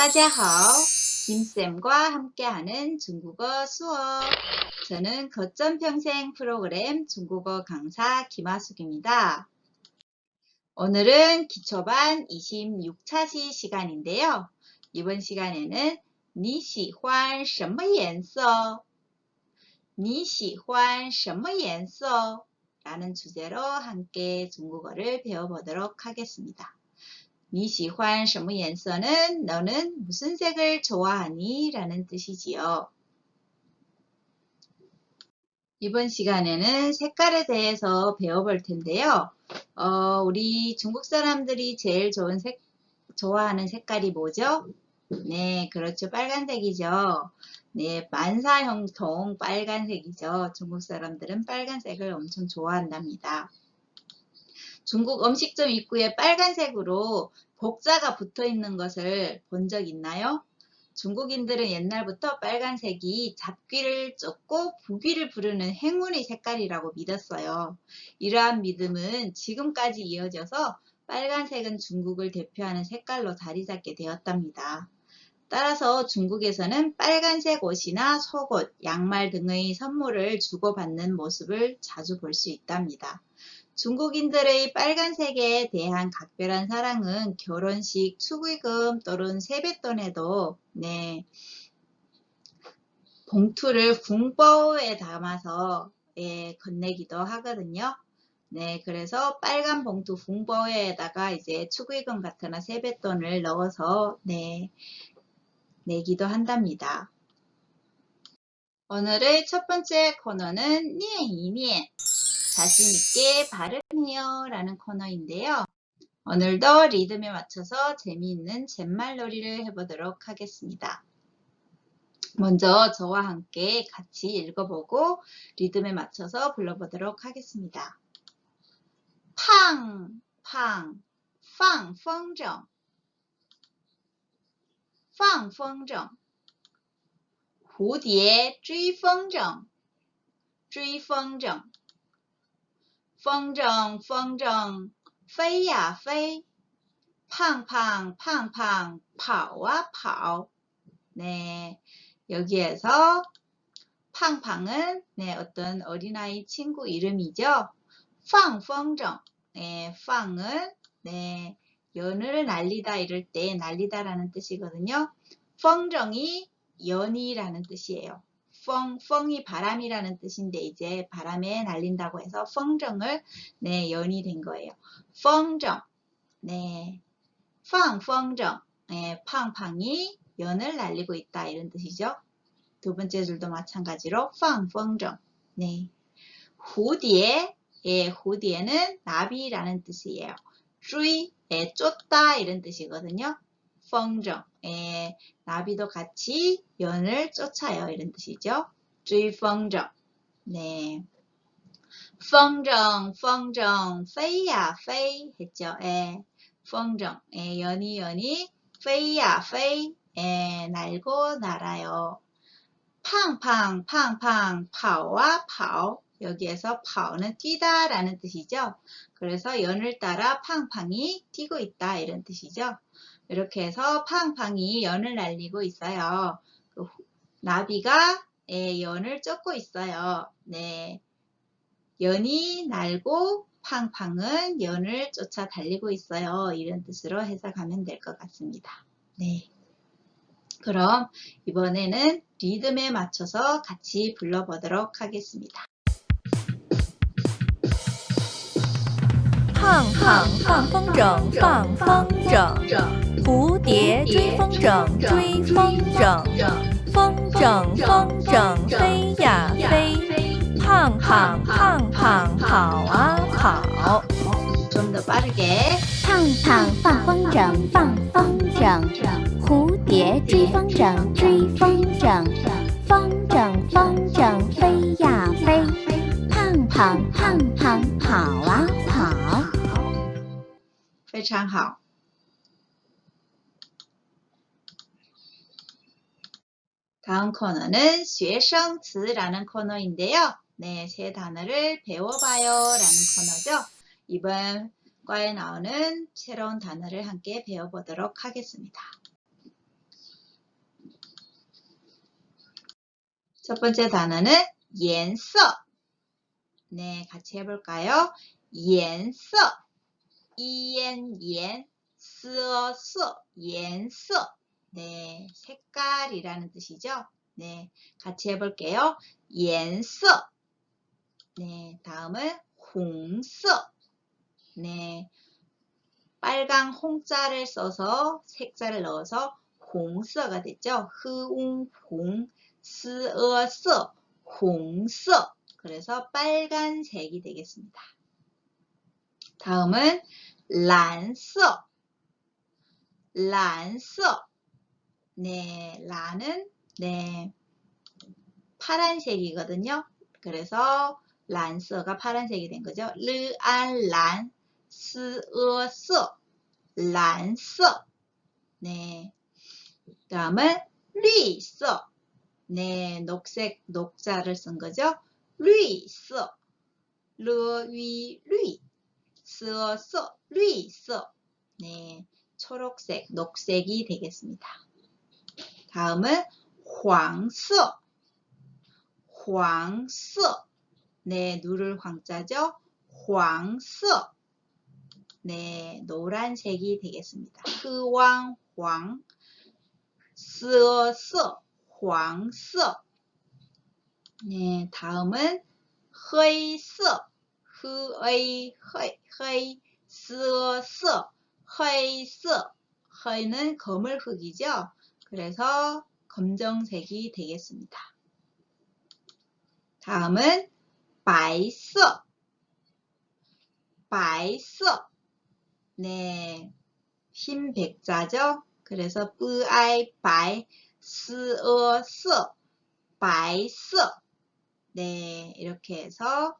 따지하오 김쌤과 함께하는 중국어 수업 저는 거점 평생 프로그램 중국어 강사 김하숙입니다. 오늘은 기초반 26차시 시간인데요. 이번 시간에는 你喜欢什么颜色?你喜欢什么颜色? 라는 주제로 함께 중국어를 배워보도록 하겠습니다. 니시환 셔무 연서는 너는 무슨 색을 좋아하니? 라는 뜻이지요. 이번 시간에는 색깔에 대해서 배워볼 텐데요. 어, 우리 중국 사람들이 제일 좋은 색, 좋아하는 색깔이 뭐죠? 네, 그렇죠. 빨간색이죠. 네, 만사형통 빨간색이죠. 중국 사람들은 빨간색을 엄청 좋아한답니다. 중국 음식점 입구에 빨간색으로 복자가 붙어 있는 것을 본 적 있나요? 중국인들은 옛날부터 빨간색이 잡귀를 쫓고 부귀를 부르는 행운의 색깔이라고 믿었어요. 이러한 믿음은 지금까지 이어져서 빨간색은 중국을 대표하는 색깔로 자리 잡게 되었답니다. 따라서 중국에서는 빨간색 옷이나 속옷, 양말 등의 선물을 주고받는 모습을 자주 볼 수 있답니다. 중국인들의 빨간색에 대한 각별한 사랑은 결혼식 축의금 또는 세뱃돈에도 네, 봉투를 궁버에 담아서 예, 건네기도 하거든요. 네, 그래서 빨간 봉투 궁버에다가 이제 축의금 같은 세뱃돈을 넣어서 네, 내기도 한답니다. 오늘의 첫 번째 코너는 네, 니엔이니엔 자신있게 발음해요 라는 코너인데요. 오늘도 리듬에 맞춰서 재미있는 잿말놀이를 해보도록 하겠습니다. 먼저 저와 함께 같이 읽어보고 리듬에 맞춰서 불러보도록 하겠습니다. 팡, 팡, 放风筝,放风筝,蝴蝶追风筝,追风筝, 风筝风筝飞呀飞胖胖胖胖跑啊跑네 여기에서 팡팡은 네 어떤 어린아이 친구 이름이죠. 放风筝 네, 放은 네 연을 날리다 이럴 때 날리다라는 뜻이거든요. 风筝이 연이라는 뜻이에요. 펑, 펑이 바람이라는 뜻인데 이제 바람에 날린다고 해서 펑정을 네, 연이 된 거예요. 펑정. 네. 팡, 펑정. 네, 팡팡이 연을 날리고 있다 이런 뜻이죠. 두 번째 줄도 마찬가지로 팡, 펑정. 네. 후디에 예, 후디에는 나비라는 뜻이에요. 쭈이, 예, 쫓다 이런 뜻이거든요. 펑정, 예, 나비도 같이 연을 쫓아요. 이런 뜻이죠. 追风筝. 네. 风筝,风筝,飞呀飞 했죠. 예. 风筝, 예, 연이 연이 飞呀飞 예, 날고 날아요. 팡팡, 팡팡, 跑와 跑. 여기에서 跑는 뛰다 라는 뜻이죠. 그래서 연을 따라 팡팡이 뛰고 있다 이런 뜻이죠. 이렇게 해서 팡팡이 연을 날리고 있어요. 그 나비가 예, 연을 쫓고 있어요. 네. 연이 날고 팡팡은 연을 쫓아 달리고 있어요. 이런 뜻으로 해석하면 될 것 같습니다. 네. 그럼 이번에는 리듬에 맞춰서 같이 불러보도록 하겠습니다. 胖胖放风筝，放风筝，蝴蝶追风筝，追风筝，风筝风筝飞呀飞。胖胖胖胖跑啊跑。胖胖放风筝，放风筝，蝴蝶追风筝，追风筝，风筝风筝飞呀飞。胖胖胖胖跑啊跑。 非常好。다음 코너는 쉐성츠라는 코너인데요. 네, 새 단어를 배워봐요 라는 코너죠. 이번 과에 나오는 새로운 단어를 함께 배워보도록 하겠습니다. 첫 번째 단어는 연서. 네, 같이 해볼까요? 연서. 이엔, 옌, 쓰어, 쓰어, 옌쓰 네, 색깔이라는 뜻이죠. 네, 같이 해볼게요. 옌쓰 네, 다음은 홍쓰 네, 빨강 홍자를 써서 색자를 넣어서 홍서가 됐죠. 흐웅 홍 스어서 홍서 그래서 빨간색이 되겠습니다. 다음은 란서, 란서. 네, 란은 네 파란색이거든요. 그래서 란서가 파란색이 된 거죠. 르안 란, 스어서, 란서. 네. 다음은 리서. 네, 녹색 녹자를 쓴 거죠. 리서. 르위 리. 스어서 리서. 네, 초록색, 녹색이 되겠습니다. 다음은 황서. 황서. 네, 누를 황자죠. 황서. 네, 노란색이 되겠습니다. 흐왕, 황, 쓰어서, 황서. 네, 다음은 헤이서, 흐의, 헤, 헤이, 쓰어서, 헤이서. 헤는 검을 흑이죠. 그래서 검정색이 되겠습니다. 다음은 白色, 白色. 네, 흰 백자죠. 그래서 뿌아이 바이 스어서 白色. 네, 이렇게 해서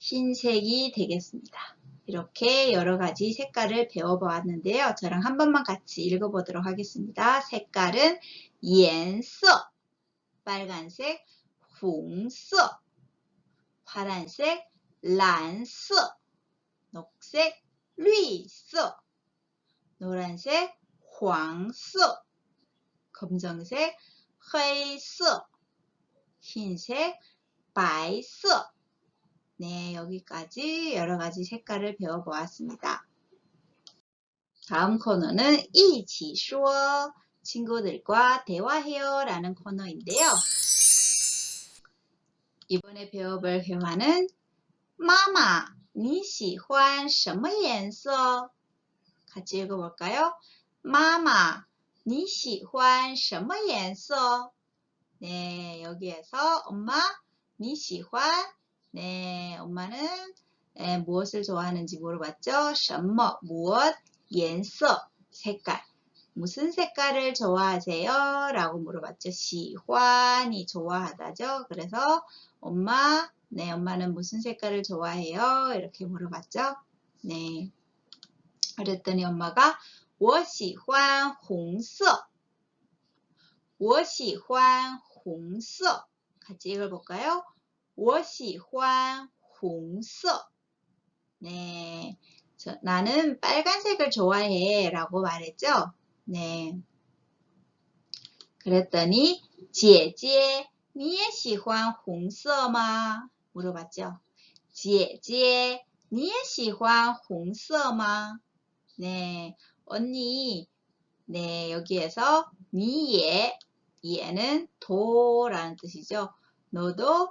흰색이 되겠습니다. 이렇게 여러 가지 색깔을 배워보았는데요. 저랑 한 번만 같이 읽어보도록 하겠습니다. 색깔은 颜色, 빨간색, 红色, 파란색, 蓝色, 녹색, 绿色, 노란색, 黄色, 검정색, 黑色, 흰색, 白色. 네, 여기까지 여러 가지 색깔을 배워보았습니다. 다음 코너는 一起说 친구들과 대화해요 라는 코너인데요. 이번에 배워볼 회화는 마마, 你喜欢什么颜色? 같이 읽어볼까요? 마마, 你喜欢什么颜色? 네, 여기에서 엄마, 你喜欢 네, 엄마는 에, 무엇을 좋아하는지 물어봤죠? 什么 무엇, 颜色 색깔. 무슨 색깔을 좋아하세요? 라고 물어봤죠. 시환이 좋아하다죠. 그래서 엄마, 네, 엄마는 무슨 색깔을 좋아해요? 이렇게 물어봤죠. 네. 그랬더니 엄마가 我喜欢红色.我喜欢红色. 같이 읽어볼까요? 我喜欢红色. 네. 저, 나는 빨간색을 좋아해 라고 말했죠. 네. 그랬더니 姐姐你也喜欢红色吗? 물어봤죠. 姐姐你也喜欢红色吗? 네. 언니 네, 여기에서 니예 예는 도라는 뜻이죠. 너도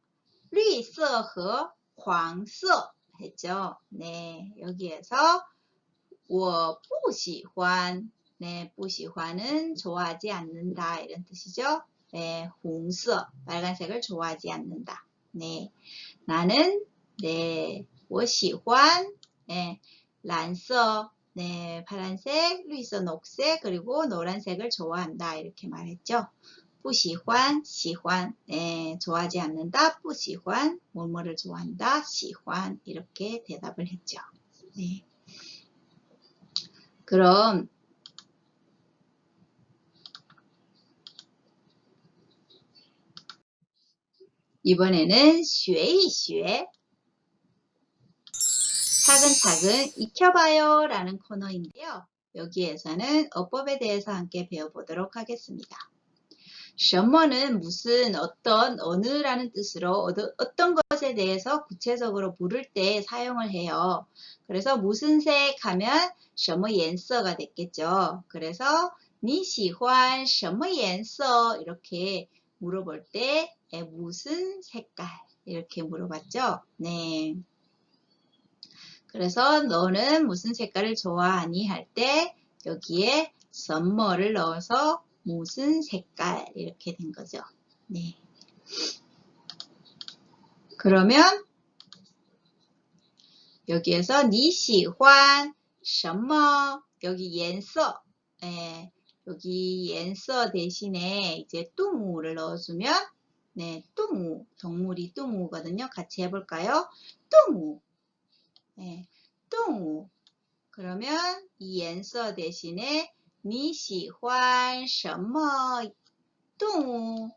绿色和黄色 했죠. 네, 여기에서 我不喜欢 네, 不喜欢은 좋아하지 않는다 이런 뜻이죠. 네, 홍色빨간색을 좋아하지 않는다. 네, 나는 네, 我喜欢 네, 蓝色 네, 파란색,绿色, 녹색, 그리고 노란색을 좋아한다. 이렇게 말했죠. 부시환, 시환. 네, 좋아하지 않는다, 부시환. 뭐뭐를 좋아한다, 시환. 이렇게 대답을 했죠. 네. 그럼 이번에는 学一学 차근차근 익혀봐요 라는 코너인데요. 여기에서는 어법에 대해서 함께 배워보도록 하겠습니다. 셔머는 무슨 어떤 어느라는 뜻으로 어떤 것에 대해서 구체적으로 물을 때 사용을 해요. 그래서 무슨 색 하면 셔머 연서가 됐겠죠. 그래서 니시환 셔머 연서 이렇게 물어볼 때 무슨 색깔 이렇게 물어봤죠. 네. 그래서 너는 무슨 색깔을 좋아하니 할 때 여기에 썸머를 넣어서 무슨 색깔 이렇게 된 거죠. 네. 그러면 여기에서 你喜欢什么 여기 颜色 예, 여기 颜色 대신에 이제 动物를 넣어주면 네, 动物 동물이 动物거든요. 같이 해볼까요? 动物 네, 动物 그러면 이 颜色 대신에 你喜欢什么动物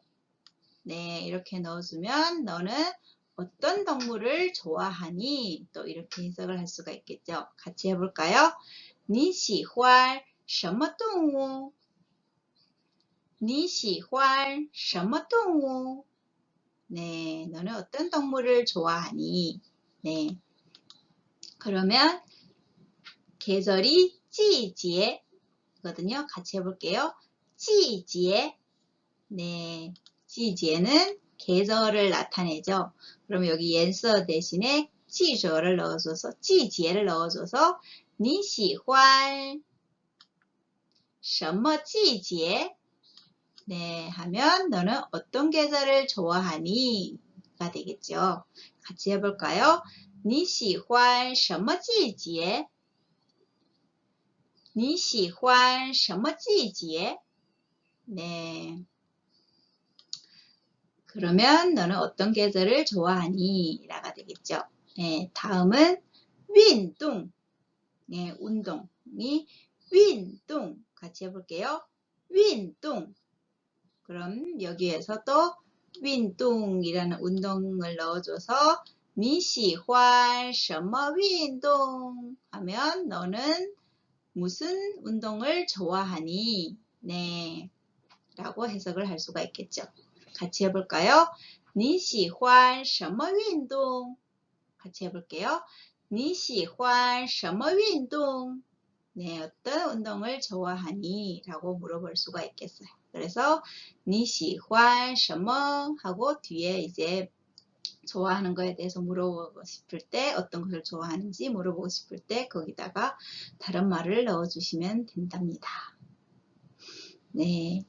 네, 이렇게 넣어주면 너는 어떤 동물을 좋아하니? 또 이렇게 해석을 할 수가 있겠죠. 같이 해볼까요? 你喜欢什么动物?你喜欢什么动物? 네, 너는 어떤 동물을 좋아하니? 네. 그러면 계절이 季节 거든요. 같이 해볼게요. 季节 네, 季节는 계절을 나타내죠. 그럼 여기 颜色 대신에 季节를 넣어줘서 季节를 넣어줘서 你喜欢什么季节 네, 하면 너는 어떤 계절을 좋아하니? 가 되겠죠. 같이 해볼까요? 你喜欢什么季节? 你喜欢什么季节? 네. 그러면 너는 어떤 계절을 좋아하니? 라가 되겠죠. 네, 다음은 运动. 네, 운동이 运动 같이 해볼게요. 运动 그럼 여기에서 또 运动이라는 운동을 넣어줘서 你喜欢什么运动 하면 너는 무슨 운동을 좋아하니? 네. 라고 해석을 할 수가 있겠죠. 같이 해볼까요? 你喜欢什么运动? 같이 해볼게요. 你喜欢什么运动? 네, 어떤 운동을 좋아하니? 라고 물어볼 수가 있겠어요. 그래서 你喜欢什么? 하고 뒤에 이제 좋아하는 거에 대해서 물어보고 싶을 때 어떤 것을 좋아하는지 물어보고 싶을 때 거기다가 다른 말을 넣어주시면 된답니다. 네.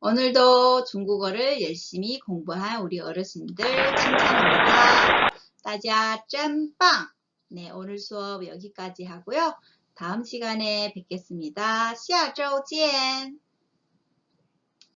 오늘도 중국어를 열심히 공부한 우리 어르신들 칭찬합니다. 따자 짠빵! 네, 오늘 수업 여기까지 하고요. 다음 시간에 뵙겠습니다. 下周见!